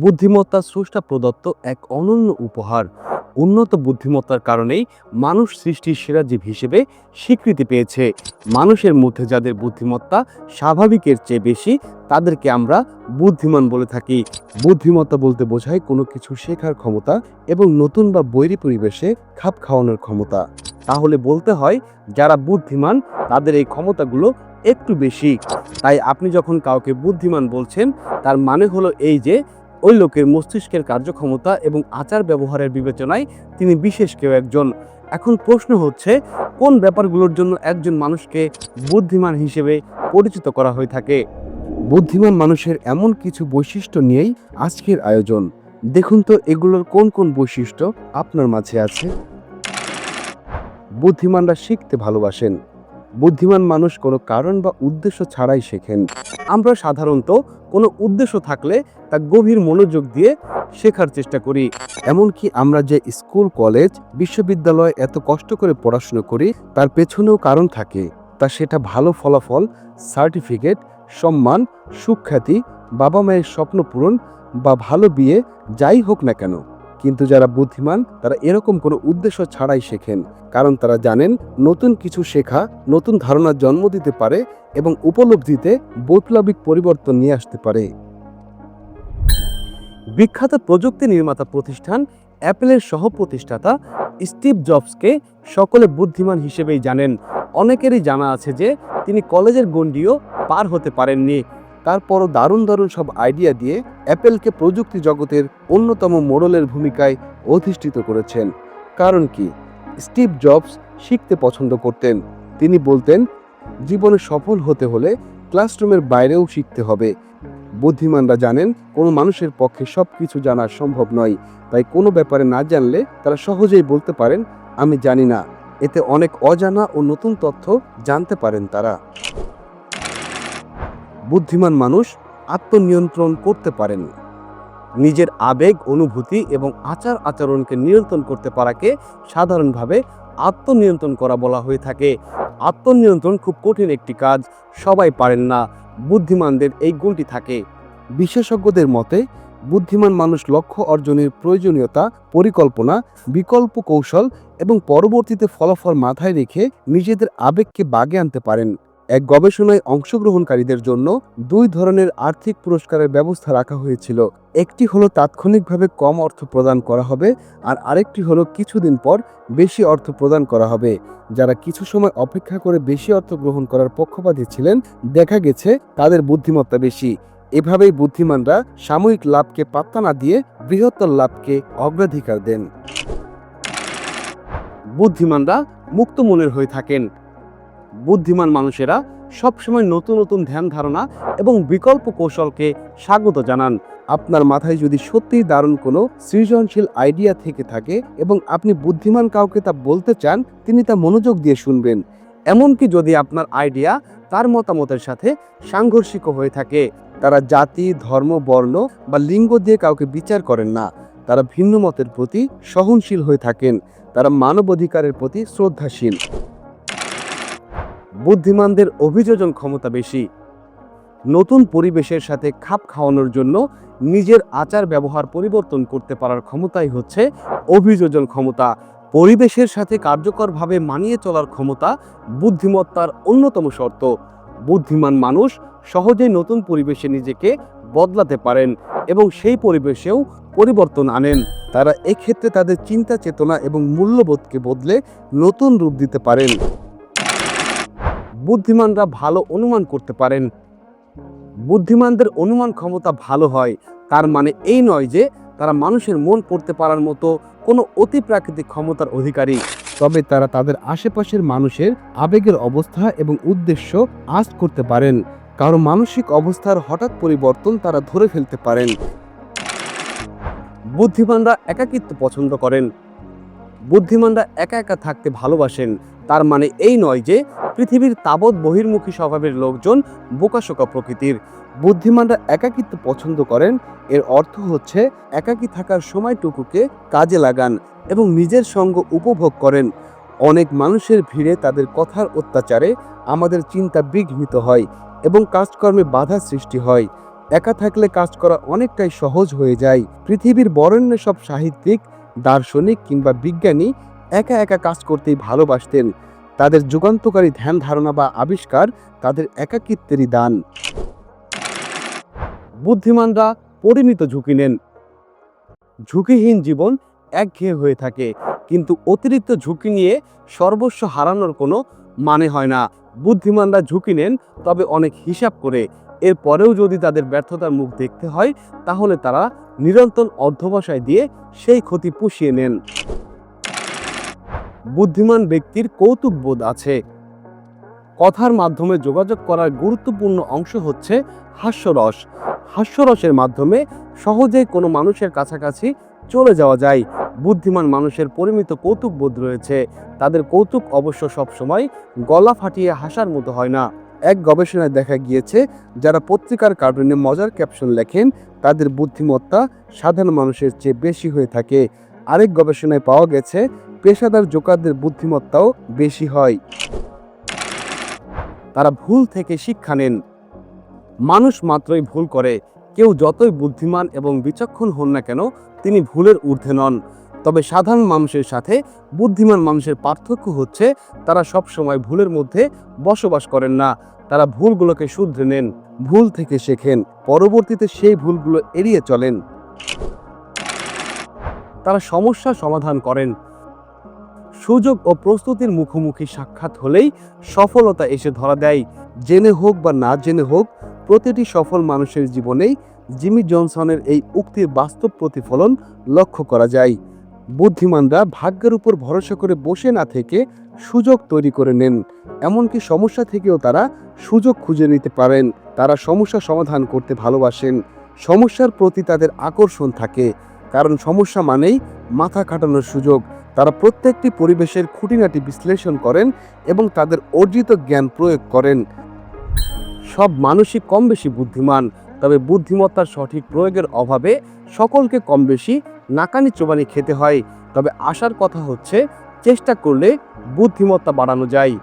বুদ্ধিমত্তা স্রষ্টা প্রদত্ত এক অনন্য উপহার। উন্নত বুদ্ধিমত্তার কারণেই মানুষ সৃষ্টির সেরা জীব হিসেবে স্বীকৃতি পেয়েছে। মানুষের মধ্যে যাদের বুদ্ধিমত্তা স্বাভাবিকের চেয়ে বেশি, তাদেরকে আমরা বুদ্ধিমান বলে থাকি। বুদ্ধিমত্তা বলতে বোঝায় কোনো কিছু শেখার ক্ষমতা এবং নতুন বা বৈরী পরিবেশে খাপ খাওয়ানোর ক্ষমতা। তাহলে বলতে হয়, যারা বুদ্ধিমান, তাদের এই ক্ষমতাগুলো একটু বেশি। তাই আপনি যখন কাউকে বুদ্ধিমান বলছেন, তার মানে হলো এই যে ওই লোকের মস্তিষ্কের কার্যক্ষমতা এবং আচার ব্যবহারের বিবেচনায় তিনি বিশেষ কেউ একজন। এখন প্রশ্ন হচ্ছে, কোন ব্যাপারগুলোর জন্য একজন মানুষকে বুদ্ধিমান হিসেবে পরিচিত করা হয়ে থাকে? বুদ্ধিমান মানুষের এমন কিছু বৈশিষ্ট্য নিয়েই আজকের আয়োজন। দেখুন তো, এগুলোর কোন কোন বৈশিষ্ট্য আপনার মাঝে আছে? বুদ্ধিমানরা শিখতে ভালোবাসেন। বুদ্ধিমান মানুষ কোনো কারণ বা উদ্দেশ্য ছাড়াই শেখেন। আমরা সাধারণত কোনো উদ্দেশ্য থাকলে তা গভীর মনোযোগ দিয়ে শেখার চেষ্টা করি। এমনকি আমরা যে স্কুল, কলেজ, বিশ্ববিদ্যালয়ে এত কষ্ট করে পড়াশুনো করি, তার পেছনেও কারণ থাকে। তা সেটা ভালো ফলাফল, সার্টিফিকেট, সম্মান, সুখ্যাতি বাবা মায়ের স্বপ্ন পূরণ বা ভালো বিয়ে, যাই হোক না কেন। কিন্তু যারা বুদ্ধিমান, তারা এরকম কোনো উদ্দেশ্য ছাড়াই শেখেন। কারণ তারা জানেন, নতুন কিছু শেখা, নতুন ধারণার জন্ম দিতে পারে এবং উপলব্ধিতে বৈপ্লবিক পরিবর্তন নিয়ে আসতে পারে। বিখ্যাত প্রযুক্তি নির্মাতা প্রতিষ্ঠান অ্যাপেলের সহ প্রতিষ্ঠাতা স্টিভ জবসকে সকলে বুদ্ধিমান হিসেবেই জানেন। অনেকেরই জানা আছে যে, তিনি কলেজের গণ্ডিও পার হতে পারেননি। তারপরও দারুণ দারুণ সব আইডিয়া দিয়ে অ্যাপেলকে প্রযুক্তি জগতের অন্যতম মোড়লের ভূমিকায় অধিষ্ঠিত করেছেন। কারণ কি? স্টিভ জবস শিখতে পছন্দ করতেন। তিনি বলতেন, জীবনে সফল হতে হলে ক্লাসরুমের বাইরেও শিখতে হবে। বুদ্ধিমানরা জানেন, কোনো মানুষের পক্ষে সব কিছু জানা সম্ভব নয়। তাই কোনো ব্যাপারে না জানলে তারা সহজেই বলতে পারেন, আমি জানি না এতে অনেক অজানা ও নতুন তথ্য জানতে পারেন তারা। বুদ্ধিমান মানুষ আত্মনিয়ন্ত্রণ করতে পারেন। নিজের আবেগ, অনুভূতি এবং আচার আচরণকে নিয়ন্ত্রণ করতে পারাকে সাধারণভাবে আত্মনিয়ন্ত্রণ করা বলা হয়ে থাকে। আত্মনিয়ন্ত্রণ খুব কঠিন একটি কাজ, সবাই পারেন না, বুদ্ধিমানদের এই গুণটি থাকে। বিশেষজ্ঞদের মতে, বুদ্ধিমান মানুষ লক্ষ্য অর্জনের প্রয়োজনীয়তা, পরিকল্পনা, বিকল্প কৌশল এবং পরবর্তীতে ফলাফল মাথায় রেখে নিজেদের আবেগকে বাগে আনতে পারেন। এক গবেষণায় অংশগ্রহণকারীদের জন্য দুই ধরনের আর্থিক পুরস্কারের ব্যবস্থা রাখা হয়েছিল। একটি হলো তাৎক্ষণিকভাবে কম অর্থ প্রদান করা হবে আর আরেকটি হলো কিছুদিন পর বেশি অর্থ প্রদান করা হবে। যারা কিছু সময় অপেক্ষা করে বেশি অর্থ গ্রহণ করার পক্ষপাতী ছিলেন, দেখা গেছে তাদের বুদ্ধিমত্তা বেশি। এভাবেই বুদ্ধিমানরা সাময়িক লাভকে পাত্তা না দিয়ে বৃহত্তর লাভকে অগ্রাধিকার দেন। বুদ্ধিমানরা মুক্ত মনের হয়ে থাকেন। বুদ্ধিমান মানুষেরা সবসময় নতুন নতুন ধ্যান ধারণা এবং বিকল্প কৌশলকে স্বাগত জানান। আপনার মাথায় যদি সত্যিই দারুণ কোনো সৃজনশীল আইডিয়া থেকে থাকে এবং আপনি বুদ্ধিমান কাউকে তা বলতে চান, তিনি তা মনোযোগ দিয়ে শুনবেন। এমনকি যদি আপনার আইডিয়া তার মতামতের সাথে সাংঘর্ষিক হয়ে থাকে, তারা জাতি, ধর্ম, বর্ণ বা লিঙ্গ দিয়ে কাউকে বিচার করেন না। তারা ভিন্ন মতের প্রতি সহনশীল হয়ে থাকেন। তারা মানবাধিকারের প্রতি শ্রদ্ধাশীল। বুদ্ধিমানদের অভিযোজন ক্ষমতা বেশি। নতুন পরিবেশের সাথে খাপ খাওয়ানোর জন্য নিজের আচার ব্যবহার পরিবর্তন করতে পারার ক্ষমতাই হচ্ছে অভিযোজন ক্ষমতা। পরিবেশের সাথে কার্যকরভাবে মানিয়ে চলার ক্ষমতা বুদ্ধিমত্তার অন্যতম শর্ত। বুদ্ধিমান মানুষ সহজেই নতুন পরিবেশে নিজেকে বদলাতে পারেন এবং সেই পরিবেশেও পরিবর্তন আনেন। তারা এক্ষেত্রে তাদের চিন্তা চেতনা এবং মূল্যবোধকে বদলে নতুন রূপ দিতে পারেন। বুদ্ধিমানরা ভালো অনুমান করতে পারেন। বুদ্ধিমানদের অনুমান ক্ষমতা ভালো হয়, তার মানে এই নয় যে তারা মানুষের মন পড়তে পারার মতো কোনো অতি প্রাকৃতিক ক্ষমতার অধিকারী। তবে তারা তাদের আশেপাশের মানুষের আবেগের অবস্থা এবং উদ্দেশ্য আজ করতে পারেন। কারও মানসিক অবস্থার হঠাৎ পরিবর্তন তারা ধরে ফেলতে পারেন। বুদ্ধিমানরা একাকিত্ব পছন্দ করেন। বুদ্ধিমানরা একা একা থাকতে ভালোবাসেন। তার মানে এই নয় যে পৃথিবীর তাবৎ বহির্মুখী স্বভাবের লোকজন বোকাশোকা প্রকৃতির। বুদ্ধিমানরা একাকিত্ব পছন্দ করেন, এর অর্থ হচ্ছে একাকী থাকার সময়টুকুকে কাজে লাগান এবং নিজের সঙ্গ উপভোগ করেন। অনেক মানুষের ভিড়ে তাদের কথার অত্যাচারে আমাদের চিন্তা বিঘ্নিত হয় এবং কাজকর্মে বাধা সৃষ্টি হয়। একা থাকলে কাজ করা অনেকটাই সহজ হয়ে যায়। পৃথিবীর বরেণ্য সব সাহিত্যিক, দার্শনিক কিংবা বিজ্ঞানী একা একা কাজ করতেই ভালোবাসতেন। তাদের যুগান্তকারী ধ্যান ধারণা বা আবিষ্কার তাদের একাকিত্বেরই দান। বুদ্ধিমানরা পরিমিত ঝুঁকি নেন। ঝুঁকিহীন জীবন একঘেয়ে হয়ে থাকে। কিন্তু অতিরিক্ত ঝুঁকি নিয়ে সর্বস্ব হারানোর কোনো মানে হয় না। বুদ্ধিমানরা ঝুঁকি নেন, তবে অনেক হিসাব করে। এর পরেও যদি তাদের ব্যর্থতার মুখ দেখতে হয়, তাহলে তারা নিরন্তর অধ্যবসায় দিয়ে সেই ক্ষতি পুষিয়ে নেন। বুদ্ধিমান ব্যক্তির কৌতুক বোধ আছে। কথার মাধ্যমে যোগাযোগ করার গুরুত্বপূর্ণ অংশ হচ্ছে হাস্যরস। হাস্যরসের মাধ্যমে সহজেই কোনো মানুষের কাছাকাছি চলে যাওয়া যায়। বুদ্ধিমান মানুষের পরিমিত কৌতুক বোধ রয়েছে। তাদের কৌতুক অবশ্য সবসময় গলা ফাটিয়ে হাসার মতো হয় না। এক গবেষণায় দেখা গিয়েছে, যারা পত্রিকার কার্টুনে মজার ক্যাপশন লেখেন, তাদের বুদ্ধিমত্তা সাধারণ মানুষের চেয়ে বেশি হয়ে থাকে। আরেক গবেষণায় পাওয়া গেছে পেশাদার জোকারদের বুদ্ধিমত্তাও বেশি হয়। তারা ভুল থেকে শিক্ষা নেন। মানুষ মাত্রই ভুল করে। কেউ যতই বুদ্ধিমান এবং বিচক্ষণ হন না কেন, তিনি ভুলের ঊর্ধ্বে নন। তবে সাধারণ মানুষের সাথে বুদ্ধিমান মানুষের পার্থক্য হচ্ছে, তারা সব সময় ভুলের মধ্যে বসবাস করেন না। তারা ভুলগুলোকে শুধরে নেন, ভুল থেকে শেখেন, পরবর্তীতে সেই ভুলগুলো এড়িয়ে চলেন। তারা সমস্যা সমাধান করেন। সুযোগ ও প্রস্তুতির মুখোমুখি সাক্ষাৎ হলেই সফলতা এসে ধরা দেয়। জেনে হোক বা না জেনে হোক, প্রতিটি সফল মানুষের জীবনেই জিমি জনসনের এই উক্তির বাস্তব প্রতিফলন লক্ষ্য করা যায়। বুদ্ধিমানরা ভাগ্যের উপর ভরসা করে বসে না থেকে সুযোগ তৈরি করে নেন। এমনকি সমস্যা থেকেও তারা সুযোগ খুঁজে নিতে পারেন। তারা সমস্যা সমাধান করতে ভালোবাসেন। সমস্যার প্রতি তাদের আকর্ষণ থাকে। কারণ সমস্যা মানেই মাথা কাটানোর সুযোগ। তারা প্রত্যেকটি পরিবেশের খুঁটিনাটি বিশ্লেষণ করেন এবং তাদের অর্জিত জ্ঞান প্রয়োগ করেন। সব মানুষই কম বেশি বুদ্ধিমান, তবে বুদ্ধিমত্তার সঠিক প্রয়োগের অভাবে সকলকে কম বেশি নাকানি চোবানি খেতে হয়। তবে আশার কথা হচ্ছে, চেষ্টা করলে বুদ্ধিমত্তা বাড়ানো যায়।